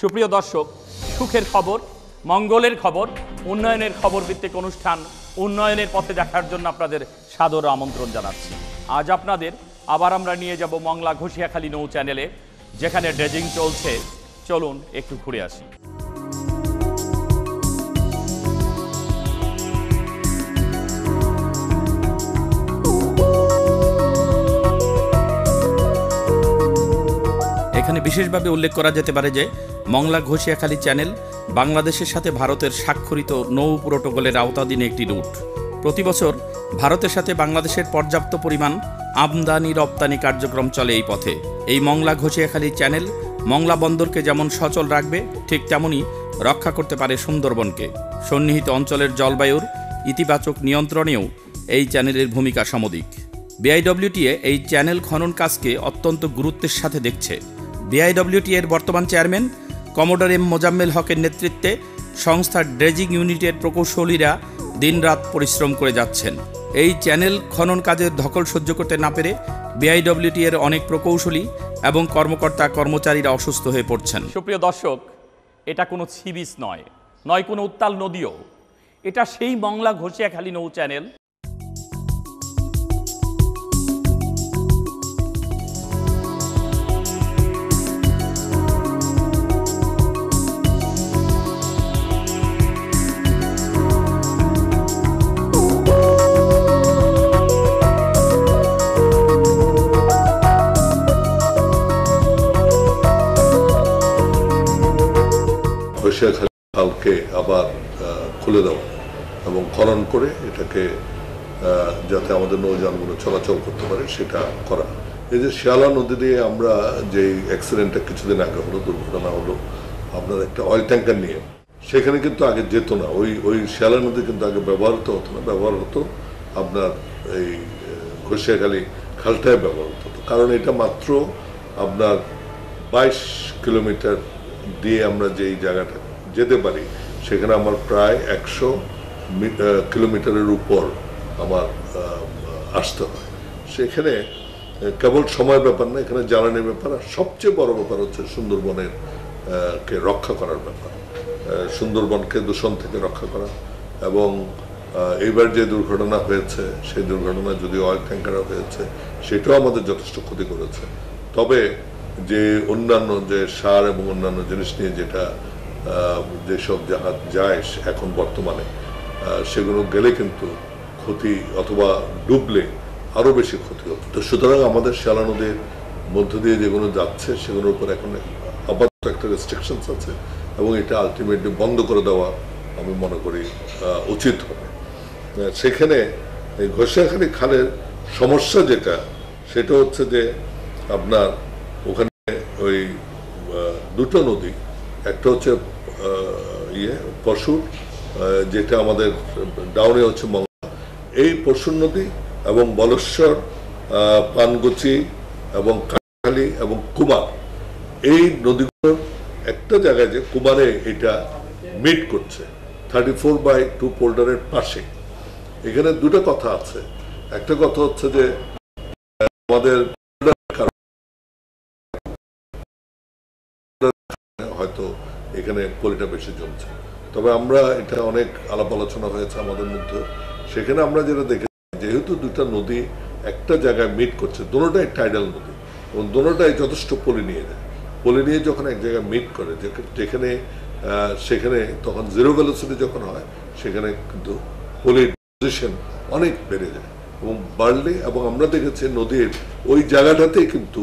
সুপ্রিয় দর্শক, সুখের খবর, মঙ্গলের খবর, উন্নয়নের খবর ভিত্তিক অনুষ্ঠান উন্নয়নের পথে দেখার জন্য আপনাদের সাদর আমন্ত্রণ জানাচ্ছি। আজ আপনাদের আবার আমরা নিয়ে যাব মংলা ঘষিয়াখালী নৌ চ্যানেলে, যেখানে ড্রেজিং চলছে। চলুন একটু ঘুরে আসি। এখানে বিশেষভাবে উল্লেখ করা যেতে পারে যে মংলা ঘষিয়াখালী চ্যানেল, বাংলাদেশের সাথে ভারতের স্বাক্ষরিত নৌ প্রোটোকলের আওতাধীন একটি রুট। প্রতি বছর ভারতের সাথে বাংলাদেশের পর্যাপ্ত পরিমাণ আমদানি রপ্তানি কার্যক্রম চলে এই পথে। এই মংলা ঘষিয়াখালী চ্যানেল মংলা বন্দরকে যেমন সচল রাখবে, ঠিক তেমনই রক্ষা করতে পারে সুন্দরবনকে। সন্নিহিত অঞ্চলের জলবায়ুর ইতিবাচক নিয়ন্ত্রণেও এই চ্যানেলের ভূমিকা সমধিক। বিআইডব্লিউটিএ এই চ্যানেল খনন কাজকে অত্যন্ত গুরুত্বের সাথে দেখছে। বিআইডব্লিউটি এর বর্তমান চেয়ারম্যান কমোডর এম মোজাম্মেল হকের নেতৃত্বে সংস্থার ড্রেজিং ইউনিটের প্রকৌশলীরা দিনরাত পরিশ্রম করে যাচ্ছেন। এই চ্যানেল খনন কাজের ধকল সহ্য করতে না পেরে বিআইডব্লিউটি এর অনেক প্রকৌশলী এবং কর্মকর্তা কর্মচারীরা অসুস্থ হয়ে পড়ছেন। সুপ্রিয় দর্শক, এটা কোনো সিবিস নয় নয় কোনো উত্তাল নদীও। এটা সেই মংলা ঘষিয়াখালী নৌ চ্যানেল ঘষিয়াখালী খালকে আবার খুলে দেওয়া এবং খনন করে এটাকে যাতে আমাদের নৌযানগুলো চলাচল করতে পারে, সেটা করা। এই যে শিয়ালা নদী দিয়ে আমরা যে অ্যাক্সিডেন্টটা কিছুদিন আগে হলো, দুর্ঘটনা হলো, আপনার একটা অয়েল ট্যাঙ্কার নিয়ে, সেখানে কিন্তু আগে যেত না। ওই ওই শিয়ালা নদী কিন্তু আগে ব্যবহৃত হতো না। ব্যবহার হতো আপনার এই ঘষিয়াখালী খালটায় ব্যবহার হতো। কারণ এটা মাত্র আপনার বাইশ কিলোমিটার দিয়ে আমরা যেই জায়গাটা যেতে পারি সেখানে আমার প্রায় একশো কিলোমিটারের উপর আমার আসতে হয়। সেখানে কেবল সময় ব্যাপার না এখানে জ্বালানির ব্যাপার আর সবচেয়ে বড় ব্যাপার হচ্ছে সুন্দরবনের কে রক্ষা করার ব্যাপার। সুন্দরবনকে দূষণ থেকে রক্ষা করা এবং আহ, এইবার যে দুর্ঘটনা হয়েছে সেই দুর্ঘটনা যদি অয়েল ট্যাঙ্কারও হয়েছে সেটাও আমাদের যথেষ্ট ক্ষতি করেছে। তবে যে অন্যান্য যে সার এবং অন্যান্য জিনিস নিয়ে যেটা যেসব জাহাজ যায় এখন বর্তমানে সেগুলো গেলে কিন্তু ক্ষতি অথবা ডুবলে আরও বেশি ক্ষতি হতো তো সুতরাং আমাদের শিয়ালা নদীর মধ্য দিয়ে যেগুলো যাচ্ছে, সেগুলোর উপর এখন আপাতত একটা রেস্ট্রিকশনস আছে এবং এটা আলটিমেটলি বন্ধ করে দেওয়া আমি মনে করি উচিত হবে। সেখানে ঘষিয়াখালী খালের সমস্যা যেটা, সেটা হচ্ছে যে আপনার ওখানে ওই দুটো নদী একটা হচ্ছে ইয়ে পশুর যেটা আমাদের ডাউনে হচ্ছে মংলা এই পশুর নদী এবং বলেশ্বর পানগুচি এবং কাঠালি এবং কুমার, এই নদীগুলোর একটা জায়গায় যে কুমারে এটা মিট করছে থার্টি ফোর বাই টু পোল্ডারের পাশে। এখানে দুটো কথা আছে। একটা কথা হচ্ছে যে, আমাদের এখানে পলিটা বেশি জমছে। তবে আমরা এটা অনেক আলাপ আলোচনা হয়েছে আমাদের মধ্যে। সেখানে আমরা যেটা দেখেছি, যেহেতু দুটা নদী একটা জায়গায় মিট করছে, দুটোটাই টাইডাল নদী, এবং দুটোটাই যথেষ্ট পলি নিয়ে যায়। পলি নিয়ে যখন এক জায়গায় মিট করে যেখানে সেখানে তখন জিরো ভ্যালোসিটি যখন হয়, সেখানে কিন্তু পলির পজিশন অনেক বেড়ে যায়। এবং বাড়লে, এবং আমরা দেখেছি নদীর ওই জায়গাটাতেই কিন্তু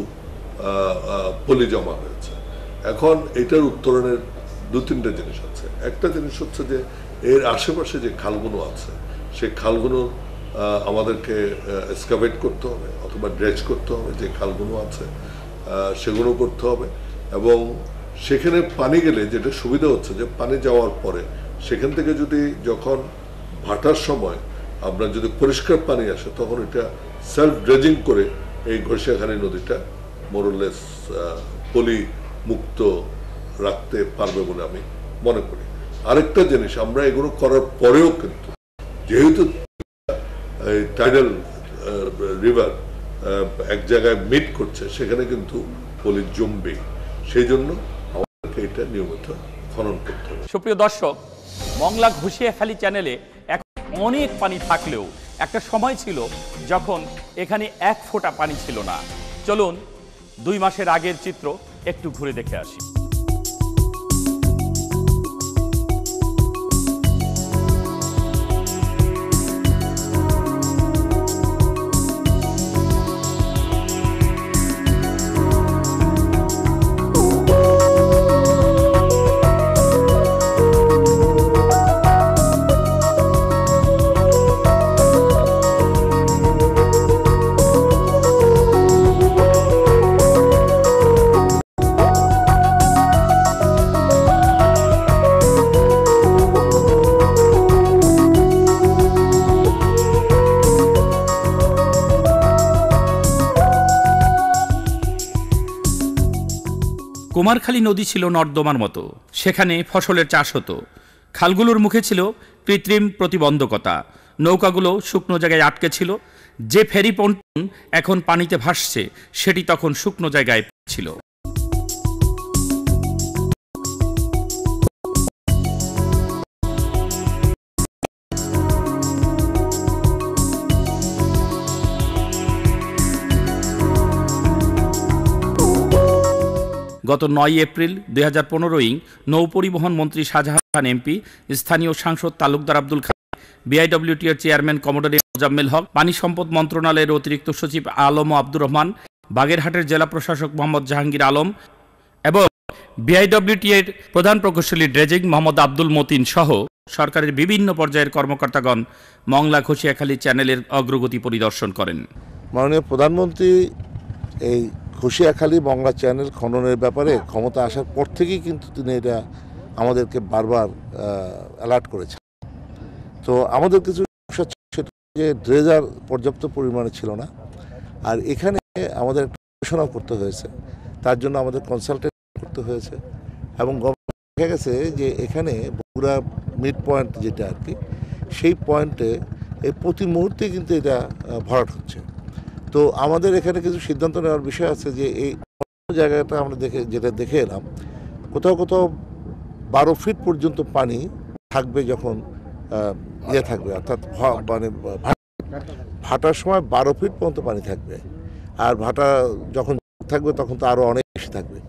পলি জমা হয়েছে। এখন এটার উত্তরণের দু তিনটা জিনিস আছে। একটা জিনিস হচ্ছে যে, এর আশেপাশে যে খালগুলো আছে, সেই খালগুলো আমাদেরকে এক্সকাভেট করতে হবে অথবা ড্রেজ করতে হবে যে খালগুলো আছে সেগুলো করতে হবে এবং সেখানে পানি গেলে যেটা সুবিধা হচ্ছে যে, পানি যাওয়ার পরে সেখান থেকে যদি যখন ভাটার সময় আপনার যদি পরিষ্কার পানি আসে, তখন এটা সেলফ ড্রেজিং করে এই ঘষিয়াখালী নদীটা মোরলেস পলি মুক্ত রাখতে পারবে বলে আমি মনে করি। আরেকটা জিনিস, আমরা এগুলো করার পরেও কিন্তু যেহেতু টাইডাল রিভার এক জায়গায় মিট করছে, সেখানে কিন্তু পলি জমবে। সেই জন্য আমাদেরকে এটা নিয়মিত খনন করতে হবে। সুপ্রিয় দর্শক, মংলা ঘুষিয়াখালী চ্যানেলে এখন অনেক পানি থাকলেও একটা সময় ছিল যখন এখানে এক ফোঁটা পানি ছিল না। চলুন, দুই মাসের আগের চিত্র একটু ঘুরে দেখে আসি। কুমারখালী নদী ছিল নর্দমার মতো। সেখানে ফসলের চাষ হতো। খালগুলোর মুখে ছিল কৃত্রিম প্রতিবন্ধকতা। নৌকাগুলো শুকনো জায়গায় আটকে ছিল। যে ফেরি পন্টন এখন পানিতে ভাসছে, সেটি তখন শুকনো জায়গায় ছিল। গত নয় এপ্রিল দুই হাজার পনেরোই নৌপরিবহন মন্ত্রী শাহজাহান এমপি, স্থানীয় সাংসদ Talukdar Abdul Khan BIWTR chairman commodore Mozammel Haque, পানি সম্পদ মন্ত্রণালয়ের অতিরিক্ত সচিব আলম আব্দুর রহমান, বাগেরহাটের জেলা প্রশাসক মোহাম্মদ জাহাঙ্গীর আলম এবং বিআইডব্লিউটিএর প্রধান প্রকৌশলী ড্রেজিং মোহাম্মদ আব্দুল মতিন সহ সরকারের বিভিন্ন পর্যায়ের কর্মকর্তাগণ মংলা ঘষিয়াখালী চ্যানেলের অগ্রগতি পরিদর্শন করেন। মাননীয় প্রধানমন্ত্রী, এই ঘুষিয়াখালী মংলা চ্যানেল খননের ব্যাপারে ক্ষমতা আসার পর থেকেই কিন্তু তিনি এটা আমাদেরকে বারবার অ্যালার্ট করেছেন। তো আমাদের কিছু সেটা যে ড্রেজার পর্যাপ্ত পরিমাণে ছিল না। আর এখানে আমাদের গবেষণা করতে হয়েছে। তার জন্য আমাদের কনসালটেন্ট করতে হয়েছে। এবং দেখা গেছে যে এখানে বগুড়া মিড পয়েন্ট যেটা আর কি, সেই পয়েন্টে এই প্রতি মুহূর্তে কিন্তু এটা ভরাট হচ্ছে। তো আমাদের এখানে কিছু সিদ্ধান্ত নেওয়ার বিষয় আছে যে এই জায়গাটা আমরা দেখে, যেটা দেখে এলাম, কোথাও কোথাও বারো ফিট পর্যন্ত পানি থাকবে যখন ইয়ে থাকবে, অর্থাৎ মানে ভাটার সময় বারো ফিট পর্যন্ত পানি থাকবে। আর ভাটা যখন থাকবে তখন তো আরও অনেক বেশি থাকবে।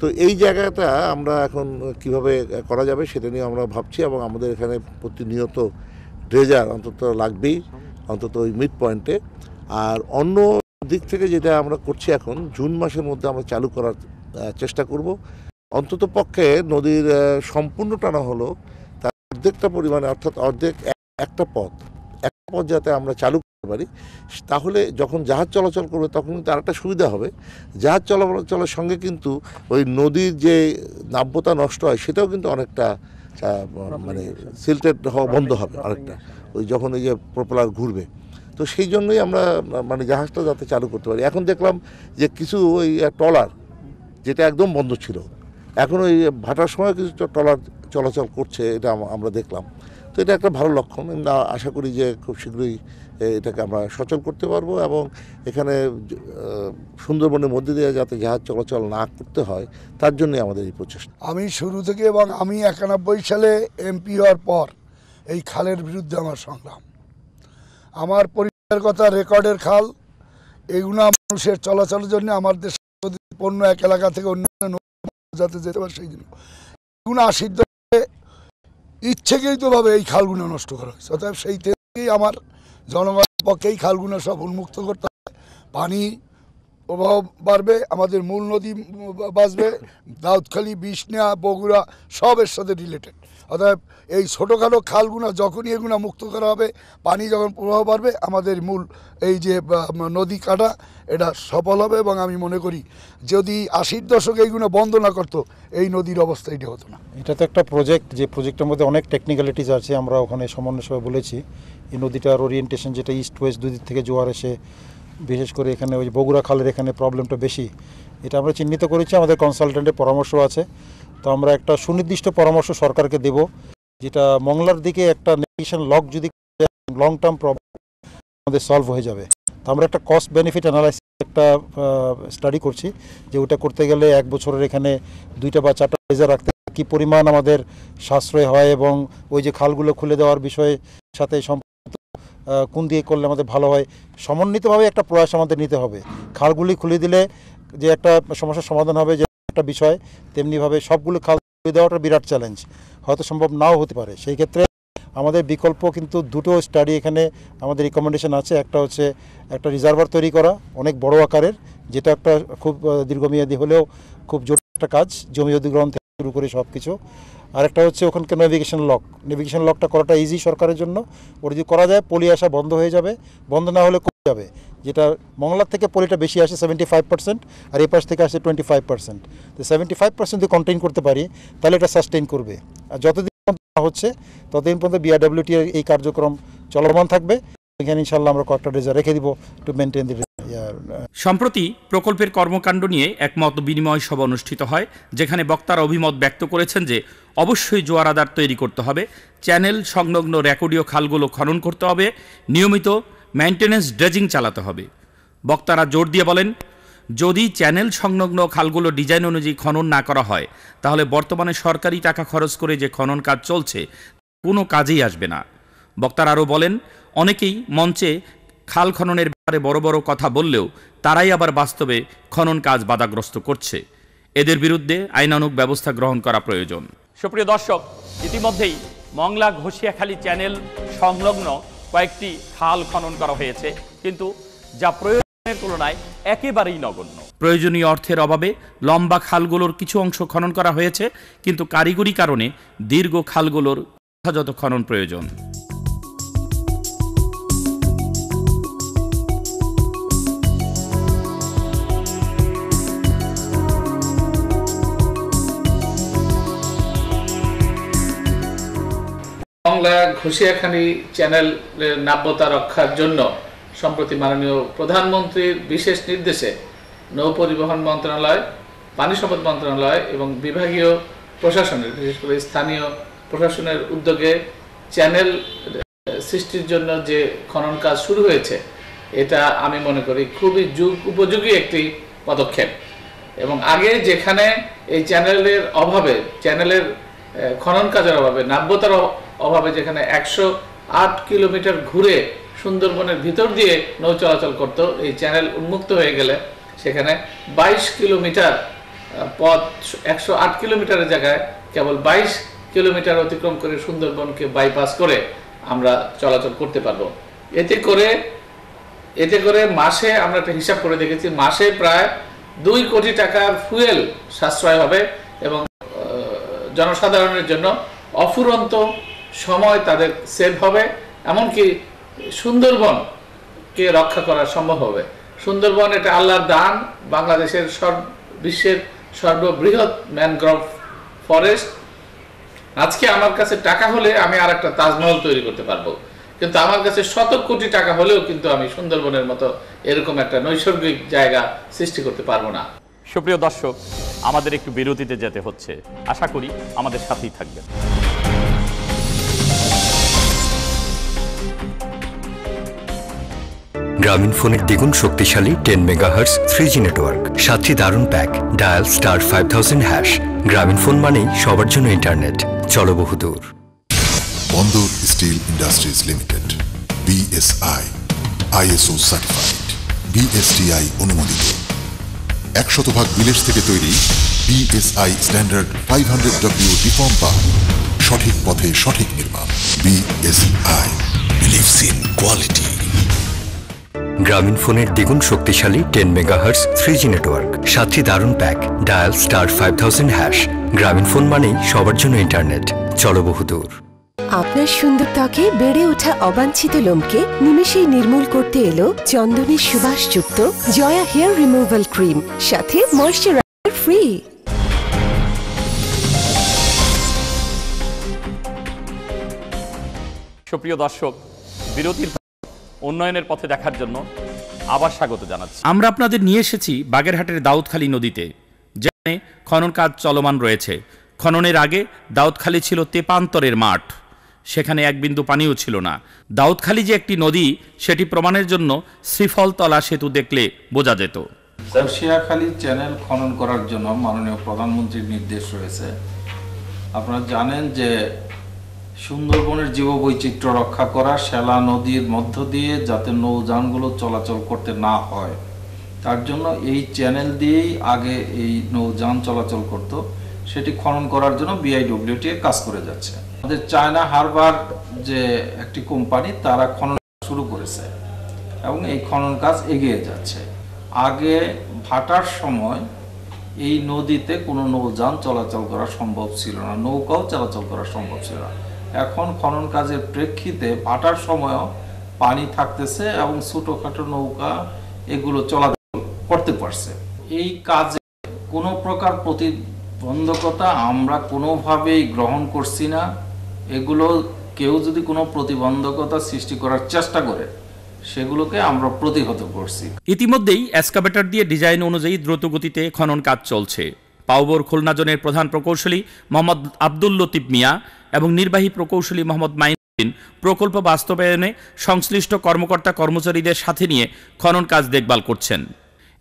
তো এই জায়গাটা আমরা এখন কীভাবে করা যাবে সেটা নিয়ে আমরা ভাবছি এবং আমাদের এখানে প্রতিনিয়ত ড্রেজার অন্তত লাগবেই, অন্তত ওই মিড পয়েন্টে। আর অন্য দিক থেকে যেটা আমরা করছি এখন জুন মাসের মধ্যে আমরা চালু করার চেষ্টা করব। অন্তত পক্ষে নদীর সম্পূর্ণ টানা হলো তার অর্ধেকটা পরিমাণে অর্থাৎ অর্ধেক একটা পথ একটা পথ যাতে আমরা চালু করতে পারি তাহলে যখন জাহাজ চলাচল করবে তখন কিন্তু আরেকটা সুবিধা হবে। জাহাজ চলাচলের সঙ্গে কিন্তু ওই নদীর যে নাব্যতা নষ্ট হয় সেটাও কিন্তু অনেকটা মানে সিল্টেড হওয়া বন্ধ হবে অনেকটা ওই যখন ওই যে প্রপলার ঘুরবে তো সেই জন্যই আমরা মানে জাহাজটা যাতে চালু করতে পারি। এখন দেখলাম যে কিছু ওই ট্রলার যেটা একদম বন্ধ ছিল। এখন ওই ভাটার সময় কিছু ট্রলার চলাচল করছে, এটা আমরা দেখলাম। তো এটা একটা ভালো লক্ষণ। আশা করি যে খুব শীঘ্রই এটাকে আমরা সচল করতে পারব এবং এখানে সুন্দরবনের মধ্যে দিয়ে যাতে জাহাজ চলাচল না করতে হয়, তার জন্যই আমাদের এই প্রচেষ্টা। আমি শুরু থেকে এবং আমি একানব্বই সালে এমপি হওয়ার পর এই খালের বিরুদ্ধে আমার সংগ্রাম। আমার পরিবারের কথা, রেকর্ডের খাল, এগুলো মানুষের চলাচলের জন্য আমার দেশে পণ্য এক এলাকা থেকে অন্য যাতে যেতে পারে, সেই জন্য। এগুলো দশকে ইচ্ছেকৃতভাবে এই খালগুলো নষ্ট করা হয়েছে। অতএব সেই থেকেই আমার জনগণের পক্ষে এই খালগুলো সব উন্মুক্ত করতে হবে। পানি প্রভাব বাড়বে, আমাদের মূল নদী বাঁচবে, দাউদখালি, বিষ্ণা, বগুড়া সবের সাথে রিলেটেড অর্থাৎ এই ছোটোখাটো খালগুনা যখনই এগুলো মুক্ত করা হবে, পানি যখন প্রবাহ বাড়বে, আমাদের মূল এই যে নদী কাটা, এটা সফল হবে এবং আমি মনে করি যদি আশির দশকে এইগুলো বন্ধ না করতো, এই নদীর অবস্থা এটা হতো না। এটা তো একটা প্রজেক্ট যে প্রজেক্টের মধ্যে অনেক টেকনিক্যালিটিস আছে, আমরা ওখানে সমন্বয় সভায় বলেছি। এই নদীটার ওরিয়েন্টেশন যেটা ইস্ট ওয়েস্ট দুদিক থেকে জোয়ার এসে, বিশেষ করে এখানে ওই বগুড়া খালের এখানে প্রবলেমটা বেশি। এটা আমরা চিহ্নিত করেছি, আমাদের কনসালটেন্টের পরামর্শ আছে। তো আমরা একটা সুনির্দিষ্ট পরামর্শ সরকারকে দেব, যেটা মংলার দিকে একটা নেভিগেশন লক যদি লং টার্ম প্রবলেম আমাদের সলভ হয়ে যাবে। তো আমরা একটা কস্ট বেনিফিট অ্যানালাইসিস একটা স্টাডি করছি, যে ওটা করতে গেলে এক বছরের এখানে দুইটা বা চারটা লেজার রাখতে কি পরিমাণ আমাদের সাশ্রয় হয় এবং ওই যে খালগুলো খুলে দেওয়ার বিষয়ে সাথে সম্পর্কিত কোন দিয়ে করলে আমাদের ভালো হয়, সমন্বিতভাবে একটা প্রয়াস আমাদের নিতে হবে। খালগুলি খুলে দিলে যে একটা সমস্যার সমাধান হবে যে একটা বিষয়, তেমনিভাবে সবগুলো খাল তুলে দেওয়াটা বিরাট চ্যালেঞ্জ হয়তো সম্ভব নাও হতে পারে। সেই ক্ষেত্রে আমাদের বিকল্প কিন্তু দুটো স্টাডি এখানে আমাদের রিকমেন্ডেশন আছে। একটা হচ্ছে একটা রিজার্ভার তৈরি করা, অনেক বড় আকারের, যেটা একটা খুব দীর্ঘমেয়াদী হলেও খুব জটিল একটা কাজ, জমি অধিগ্রহণ শুরু করে সব কিছু আরেকটা হচ্ছে ওখানকার নেভিগেশন লক নেভিগেশন লকটা করাটা ইজি সরকারের জন্য। ওটা যদি করা যায়, পলি আসা বন্ধ হয়ে যাবে। বন্ধ না হলে কমে যাবে। যেটা মংলার থেকে পলিটা বেশি আসে সেভেন্টি ফাইভ পার্সেন্ট আর এই পাশ থেকে আসে টোয়েন্টি ফাইভ পার্সেন্ট তো সেভেন্টি ফাইভ পার্সেন্ট যদি কন্টেইন করতে পারি, তাহলে এটা সাস্টেইন করবে। আর যতদিন হচ্ছে, ততদিন পর্যন্ত বিআরডব্লিউটি এই কার্যক্রম চলমান থাকবে। এখানে ইনশাল্লাহ আমরা কয়েকটা রেজার রেখে দিব টু মেনটেন দি সম্প্রতি প্রকল্পের কর্মকাণ্ড নিয়ে এক মত বিনিময় সভা অনুষ্ঠিত হয়, যেখানে বক্তারা অভিমত ব্যক্ত করেছেন যে অবশ্যই জোয়ার আদার তৈরি করতে হবে, চ্যানেল সংলগ্ন রেকর্ডীয় খালগুলো খনন করতে হবে, নিয়মিত মেনটেন্যান্স ড্রেজিং চালাতে হবে। বক্তারা জোর দিয়ে বলেন, যদি চ্যানেল সংলগ্ন খালগুলো ডিজাইন অনুযায়ী খনন না করা হয়, তাহলে বর্তমানে সরকারি টাকা খরচ করে যে খনন কাজ চলছে, কোনো কাজেই আসবে না। বক্তারা আরও বলেন, অনেকেই মঞ্চে খাল খননের ব্যাপারে বড় বড় কথা বললেও তারাই আবার বাস্তবে খনন কাজ বাধাগ্রস্ত করছে। এদের বিরুদ্ধে আইনানুগ ব্যবস্থা গ্রহণ করা প্রয়োজন। সুপ্রিয় দর্শক ইতিমধ্যেই মংলা ঘষিয়াখালী চ্যানেল সংলগ্ন কয়েকটি খাল খনন করা হয়েছে কিন্তু যা প্রয়োজনের তুলনায় একেবারেই নগণ্য। প্রয়োজনীয় অর্থের অভাবে লম্বা খালগুলোর কিছু অংশ খনন করা হয়েছে কিন্তু কারিগরি কারণে দীর্ঘ খালগুলোর যথাযথ খনন প্রয়োজন। বাংলা ঘুষিয়াখালী চ্যানেলের নাব্যতা রক্ষার জন্য সম্প্রতি মাননীয় প্রধানমন্ত্রীর বিশেষ নির্দেশে নৌ পরিবহন মন্ত্রণালয়, পানি সম্পদ মন্ত্রণালয় এবং বিভাগীয় প্রশাসনের, বিশেষ করে স্থানীয় প্রশাসনের উদ্যোগে চ্যানেল সৃষ্টির জন্য যে খনন কাজ শুরু হয়েছে, এটা আমি মনে করি খুবই যুগ উপযোগী একটি পদক্ষেপ। এবং আগে যেখানে এই চ্যানেলের অভাবে, চ্যানেলের খনন কাজের অভাবে, নাব্যতার অভাবে যেখানে একশো আট কিলোমিটার ঘুরে সুন্দরবনের ভিতর দিয়ে নৌ চলাচল করতো, এই চ্যানেল উন্মুক্ত হয়ে গেলে সেখানে বাইশ কিলোমিটার পথ একশো আট কিলোমিটারের জায়গায় কেবল বাইশ কিলোমিটার অতিক্রম করে সুন্দরবনকে বাইপাস করে আমরা চলাচল করতে পারব। এতে করে এতে করে মাসে আমরা একটা হিসাব করে দেখেছি, মাসে প্রায় দুই কোটি টাকার ফুয়েল সাশ্রয় হবে এবং জনসাধারণের জন্য অফুরন্ত সময় তাদের সেভ হবে, এমনকি সুন্দরবনকে রক্ষা করা সম্ভব হবে। সুন্দরবন এটা আল্লাহর দান, বাংলাদেশের সর্ব, বিশ্বের সর্ববৃহৎ ম্যানগ্রোভ ফরেস্ট আজকে আমার কাছে টাকা হলে আমি আর একটা তাজমহল তৈরি করতে পারব। কিন্তু আমার কাছে শত কোটি টাকা হলেও কিন্তু আমি সুন্দরবনের মতো এরকম একটা নৈসর্গিক জায়গা সৃষ্টি করতে পারব না। সুপ্রিয় দর্শক, আমাদের একটু বিরতিতে যেতে হচ্ছে। আশা করি আমাদের সাথেই থাকবেন। গ্রামীণ ফোনের দ্বিগুণ শক্তিশালী ten megahertz three G network. সাতটি দারুণ pack. Dial star five thousand hash. Grameen phone মানেই সবার জন্য ইন্টারনেট। চলো বহুদূর Bandar steel industries limited BSI ISO certified BSTI অনুমোদিত। এক শতভাগ বিলেশ থেকে তৈরি BSI standard five hundred W deform পাম সঠিক পথে সঠিক নির্মাণ। বিএসআই। বিলিভস ইন কোয়ালিটি গ্রামীণ ফোনের দ্বিগুণ শক্তিশালী ten megahertz three G network. সাতটি দারুণ pack dial star five thousand hash. Grameen phone মানেই সবার জন্য ইন্টারনেট। চলো বহুদূর আপনার সুন্দর ত্বকে বেড়ে ওঠা অবাঞ্ছিত লোমকে নিমেষেই নির্মূল করতে এলো চন্দনের সুবাসযুক্ত জয়া হেয়ার রিমুভাল ক্রিম সাথে ময়শ্চারাইজার ফ্রি। সুপ্রিয় দর্শক বিরতির উন্নয়নের পথে দেখার জন্য আবার স্বাগত জানাচ্ছি। আমরা আপনাদের নিয়ে এসেছি বাগেরহাটের দাউদখালী নদীতে যেখানে খনন কাজ চলমান রয়েছে। খননের আগে দাউদখালী ছিল তেপান্তরের মাঠ সেখানে এক বিন্দু পানিও ছিল না। দাউদখালী যে একটি নদী সেটি প্রমাণের জন্য শ্রীফলতলা সেতু দেখলে বোঝা যেত। শিয়াখালী চ্যানেল খনন করার জন্য মাননীয় প্রধানমন্ত্রীর নির্দেশ রয়েছে। আপনারা জানেন যে সুন্দরবনের জীববৈচিত্র্য রক্ষা করা শ্যালা নদীর মধ্য দিয়ে যাতে নৌযানগুলো চলাচল করতে না হয়। তার জন্য এই চ্যানেল দিয়েই আগে এই নৌযান চলাচল করত। সেটি খনন করার জন্য বিআইডব্লিউটি কাজ করে যাচ্ছে। আমাদের চায়না হারবার যে একটি কোম্পানি, তারা খনন শুরু করেছে এবং এই খনন কাজ এগিয়ে যাচ্ছে। আগে ভাটার সময় এই নদীতে কোনো নৌযান চলাচল করা সম্ভব ছিল না, নৌকাও চলাচল করা সম্ভব ছিল না। এখন খনন কাজের প্রেক্ষিতে ভাটার সময়ও পানি থাকতেছে এবং ছোটোখাটো নৌকা এগুলো চলাচল করতে পারছে। এই কাজে কোনো প্রকার প্রতিবন্ধকতা আমরা কোনোভাবেই গ্রহণ করছি না। এগুলো কেউ যদি কোনো প্রতিবন্ধকতা সৃষ্টি করার চেষ্টা করে, সেগুলোকে আমরা প্রতিহত করছি। ইতিমধ্যেই এসকাভেটর দিয়ে ডিজাইন অনুযায়ী দ্রুত গতিতে খনন কাজ চলছে। পাউবর খুলনা জোনের প্রধান প্রকৌশলী মোহাম্মদ আব্দুল লতিফ মিয়া এবং নির্বাহী প্রকৌশলী মোহাম্মদ মাইনুদ্দিন প্রকল্প বাস্তবায়নে সংশ্লিষ্ট কর্মকর্তা কর্মচারীদের সাথে নিয়ে খনন কাজ দেখভাল করছেন।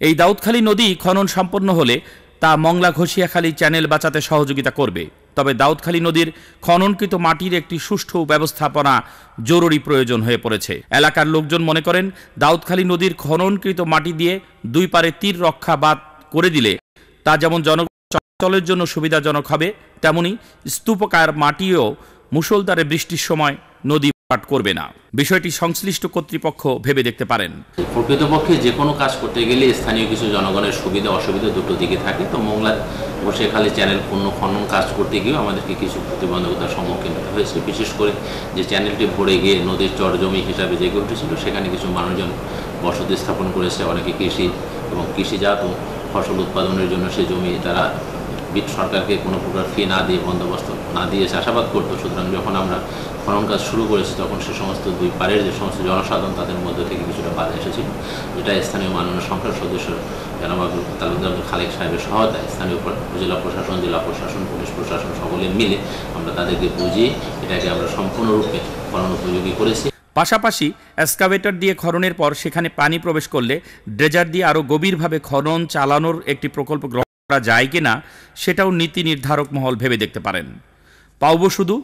এই দাউদখালী নদী খনন সম্পন্ন হলে তা মংলা ঘষিয়াখালী চ্যানেল বাঁচাতে সহযোগিতা করবে। তবে দাউদখালী নদীর খননকৃত মাটির একটি সুষ্ঠু ব্যবস্থাপনা জরুরি প্রয়োজন হয়ে পড়েছে। এলাকার লোকজন মনে করেন, দাউদখালী নদীর খননকৃত মাটি দিয়ে দুই পারে তীর রক্ষা বাদ করে দিলে তা যেমন জনগণ চলাচলের জন্য সুবিধাজনক হবে। তেমনি স্তূপকার মাটিও মুষলধারে বৃষ্টির সময় নদী পাট করবে না। বিষয়টি সংশ্লিষ্ট কর্তৃপক্ষ ভেবে দেখতে পারেন। প্রকৃতপক্ষে যে কোনো কাজ করতে গেলে স্থানীয় কিছু জনগণের সুবিধা অসুবিধা দুটো দিকে থাকে। তো মোংলা বসেখালী চ্যানেল পূর্ণ খনন কাজ করতে গিয়েও আমাদেরকে কিছু প্রতিবন্ধকতার সম্মুখীন হয়েছে। বিশেষ করে যে চ্যানেলটি ভরে গিয়ে নদীর চরজমি হিসাবে জেগে উঠেছিল, সেখানে কিছু মানুষজন বসতি স্থাপন করেছে। অনেকে কৃষি এবং কৃষিজাত ফসল উৎপাদনের জন্য সে জমি তারা বিট সরকারকে কোনো প্রকার ফি না দিয়ে, বন্দোবস্ত না দিয়ে চাষাবাদ করতো। সুতরাং যখন আমরা খনন কাজ শুরু করেছি, তখন সে সমস্ত দুই পারের যে সমস্ত জনসাধারণ, তাদের মধ্যে থেকে কিছুটা বাধা এসেছিল। যেটা স্থানীয় মাননীয় সংসদ সদস্য জনাব তালুকদার খালেক সাহেবের সহায়তায় স্থানীয় উপজেলা প্রশাসন, জেলা প্রশাসন, পুলিশ প্রশাসন সকলে মিলে আমরা তাদেরকে বুঝিয়ে এটাকে আমরা সম্পূর্ণরূপে খনন উপযোগী করেছি। পাশাপাশি এসকাভেটর দিয়ে খননের পর সেখানে পানি প্রবেশ করলে ড্রেজার দিয়ে আরও গভীরভাবে খনন চালানোর একটি প্রকল্প করা যায় কিনা সেটাও নীতি নির্ধারক মহল ভেবে দেখতে পারেন। পাউব শুধু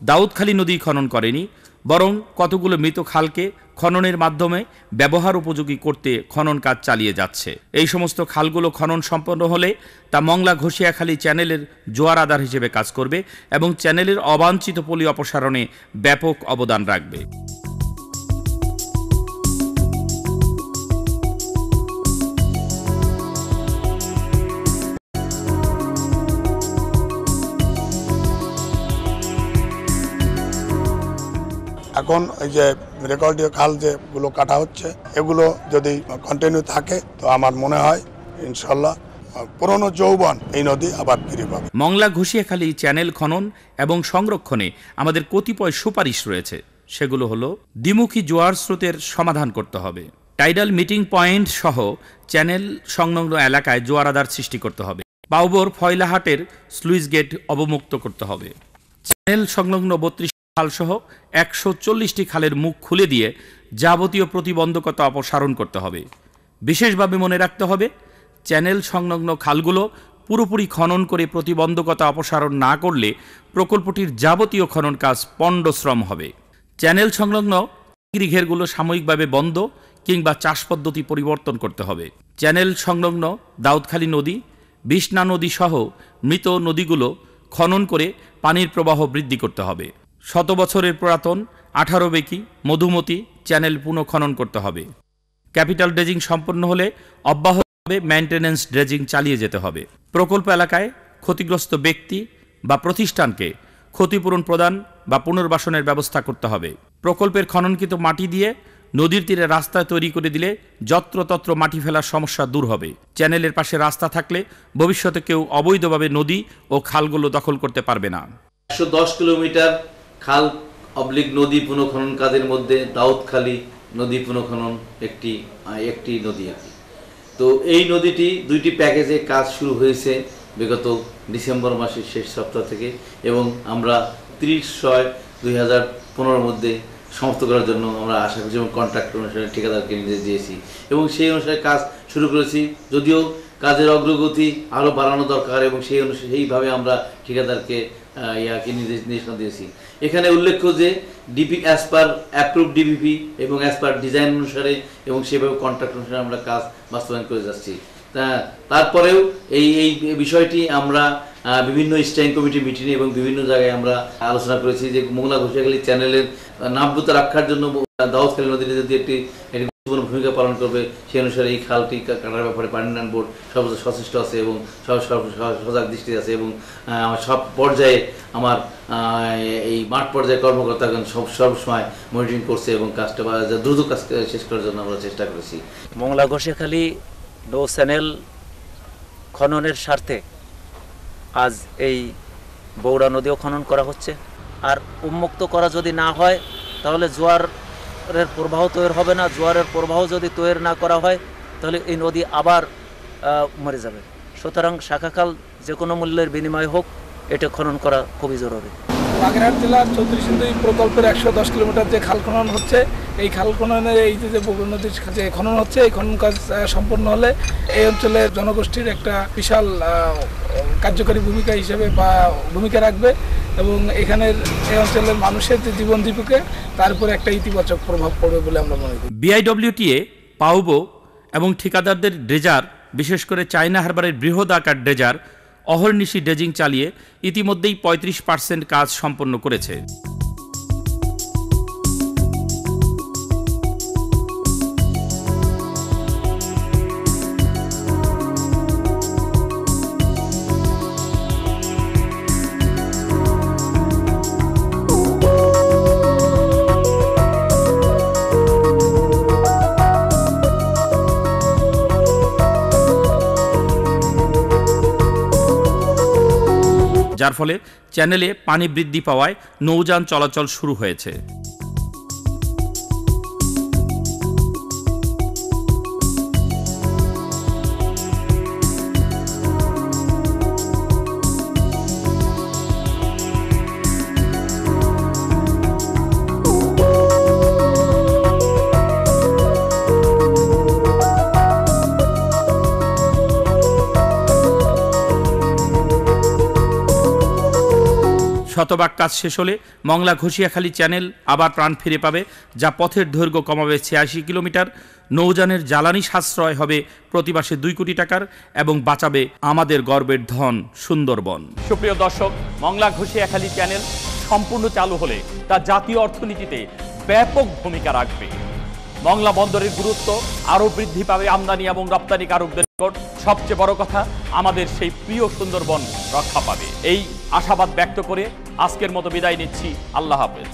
দাউদখালী নদী খনন করেনি, বরং কতগুলো মৃত খালকে খননের মাধ্যমে ব্যবহার উপযোগী করতে খনন কাজ চালিয়ে যাচ্ছে। এই সমস্ত খালগুলো খনন সম্পন্ন হলে তা মংলা ঘষিয়াখালী চ্যানেলের জোয়ার আধার হিসেবে কাজ করবে এবং চ্যানেলের অবাঞ্ছিত পলি অপসারণে ব্যাপক অবদান রাখবে। এখন এই যে রেকর্ডীয় খাল যেগুলো কাটা হচ্ছে, এগুলো যদি কন্টিনিউ থাকে, তো আমার মনে হয় ইনশাল্লাহ, পুরনো যৌবন এই নদী আবার ফিরে পাবে। মংলা ঘষিয়াখালী চ্যানেল খনন এবং সংরক্ষণে আমাদের কতিপয় সুপারিশ রয়েছে। সেগুলো হলো, দ্বিমুখী জোয়ার স্রোতের সমাধান করতে হবে। টাইডাল মিটিং পয়েন্ট সহ চ্যানেল সংলগ্ন এলাকায় জোয়ার আদার সৃষ্টি করতে হবে। পাউবর ফয়লাহাটের স্লুইস গেট অবমুক্ত করতে হবে। চ্যানেল সংলগ্ন বত্রিশ খালসহ একশো চল্লিশটি খালের মুখ খুলে দিয়ে যাবতীয় প্রতিবন্ধকতা অপসারণ করতে হবে। বিশেষভাবে মনে রাখতে হবে, চ্যানেল সংলগ্ন খালগুলো পুরোপুরি খনন করে প্রতিবন্ধকতা অপসারণ না করলে প্রকল্পটির যাবতীয় খনন কাজ পণ্ডশ্রম হবে। চ্যানেল সংলগ্ন ঘেরগুলো সাময়িকভাবে বন্ধ কিংবা চাষ পদ্ধতি পরিবর্তন করতে হবে। চ্যানেল সংলগ্ন দাউদখালী নদী, বিষ্ণা নদী সহ মৃত নদীগুলো খনন করে পানির প্রবাহ বৃদ্ধি করতে হবে। শত বছরের পুরাতন, আঠারো বেকি, মধুমতি চ্যানেল পুনঃখনন করতে হবে। ক্যাপিটাল ড্রেজিং সম্পন্ন হলে অব্যাহতভাবে মেনটেন্যান্স ড্রেজিং চালিয়ে যেতে হবে। প্রকল্প এলাকায় ক্ষতিগ্রস্ত ব্যক্তি বা প্রতিষ্ঠানকে ক্ষতিপূরণ প্রদান বা পুনর্বাসনের ব্যবস্থা করতে হবে। প্রকল্পের খননকৃত মাটি দিয়ে নদীর তীরে রাস্তা তৈরি করে দিলে যত্রতত্র মাটি ফেলার সমস্যা দূর হবে। চ্যানেলের পাশে রাস্তা থাকলে ভবিষ্যতে কেউ অবৈধভাবে নদী ও খালগুলো দখল করতে পারবে না। একশো দশ কিলোমিটার খাল অবলিক নদী পুনঃখনন কাজের মধ্যে দাউদখালী নদী পুনঃখনন একটি একটি নদী কি। তো এই নদীটি দুইটি প্যাকেজে কাজ শুরু হয়েছে বিগত ডিসেম্বর মাসের শেষ সপ্তাহ থেকে এবং আমরা তিরিশ ছয় দুই হাজার পনেরোর মধ্যে সমাপ্ত করার জন্য আমরা আশা করছি এবং কন্ট্রাক্ট অনুসারে ঠিকাদারকে নির্দেশ দিয়েছি। এবং সেই অনুসারে কাজ শুরু করেছি। যদিও কাজের অগ্রগতি আরও বাড়ানো দরকার এবং সেই অনুসারে সেইভাবে আমরা ঠিকাদারকে ইয়াকে নির্দেশ নির্দেশনা দিয়েছি। এখানে উল্লেখ্য যে DP as per approve DPP এবং অ্যাজ পার ডিজাইন অনুসারে এবং সেভাবে কন্ট্রাক্ট অনুসারে আমরা কাজ বাস্তবায়ন করে যাচ্ছি। তারপরেও এই এই বিষয়টি আমরা বিভিন্ন স্ট্যান্ডিং কমিটি মিটিংয়ে এবং বিভিন্ন জায়গায় আমরা আলোচনা করেছি যে মোংলা ঘোষাখালী চ্যানেলের নাব্যতা রক্ষার জন্য দাউদখালী নদীতে যদি একটি গুরুত্বপূর্ণ ভূমিকা পালন করবে। সেই অনুসারে এই খালটি কাটার ব্যাপারে পানি বোর্ড সব সচেষ্ট আছে এবং সব সজাগ দৃষ্টি আছে এবং সব পর্যায়ে আমার এই মাঠ পর্যায়ে কর্মকর্তাগণ সব সবসময় মনিটরিং করছে এবং কাজটা দ্রুত কাজ শেষ করার জন্য আমরা চেষ্টা করেছি। মংলা ঘোষেখালি নৌ চ্যানেল খননের স্বার্থে আজ এই বৌড়া নদীও খনন করা হচ্ছে। আর উন্মুক্ত করা যদি না হয়, তাহলে জোয়ারের প্রবাহ তৈরি হবে না, জোয়ারের প্রবাহ যদি তৈরি না করা হয়, তাহলে এই নদী আবার মরে যাবে। সুতরাং শাখাকাল যে কোনো মূল্যের বিনিময় হোক, এটা খনন করা খুবই জরুরি। বাগেরহাট জেলার চৌত্রিশ নদী প্রকল্পের একশো দশ কিলোমিটার যে খাল খনন হচ্ছে, এই খাল খননের এই যে যে নদীর কাছে খনন হচ্ছে, এই খনন কাজ সম্পন্ন হলে এই অঞ্চলের জনগোষ্ঠীর একটা বিশাল কার্যকরী ভূমিকা হিসেবে বা ভূমিকা রাখবে এবং এখানের এই অঞ্চলের মানুষের যে জীবন জীবিকা, তার উপরে একটা ইতিবাচক প্রভাব পড়বে বলে আমরা মনে করি। বিআইডব্লিউটিএ পাউবো এবং ঠিকাদারদের ড্রেজার, বিশেষ করে চায়না হারবারের বৃহৎ আকার ড্রেজার অহর্নিশি ড্রেজিং চালিয়ে ইতিমধ্যেই পঁয়ত্রিশ পার্সেন্ট কাজ সম্পন্ন করেছে। যার ফলে চ্যানেলে পানি বৃদ্ধি পাওয়ায় নৌযান চলাচল শুরু হয়েছে। শতভাগ কাজ শেষ হলে মংলা ঘষিয়াখালী চ্যানেল আবার প্রাণ ফিরে পাবে, যা পথের দৈর্ঘ্য কমাবে ছিয়াশি কিলোমিটার। নৌযানের জ্বালানি সাশ্রয় হবে প্রতি মাসে দুই কোটি টাকার এবং বাঁচাবে আমাদের গর্বের ধন সুন্দরবন। সুপ্রিয় দর্শক, মংলা ঘষিয়াখালী চ্যানেল সম্পূর্ণ চালু হলে তা জাতীয় অর্থনীতিতে ব্যাপক ভূমিকা রাখবে। মংলা বন্দরের গুরুত্ব আরও বৃদ্ধি পাবে আমদানি এবং রপ্তানি কারকদের নিকট। সবচেয়ে বড় কথা, আমাদের সেই প্রিয় সুন্দরবন রক্ষা পাবে। এই আশাবাদ ব্যক্ত করে আজকের মতো বিদায় নিচ্ছি। আল্লাহ হাফেজ।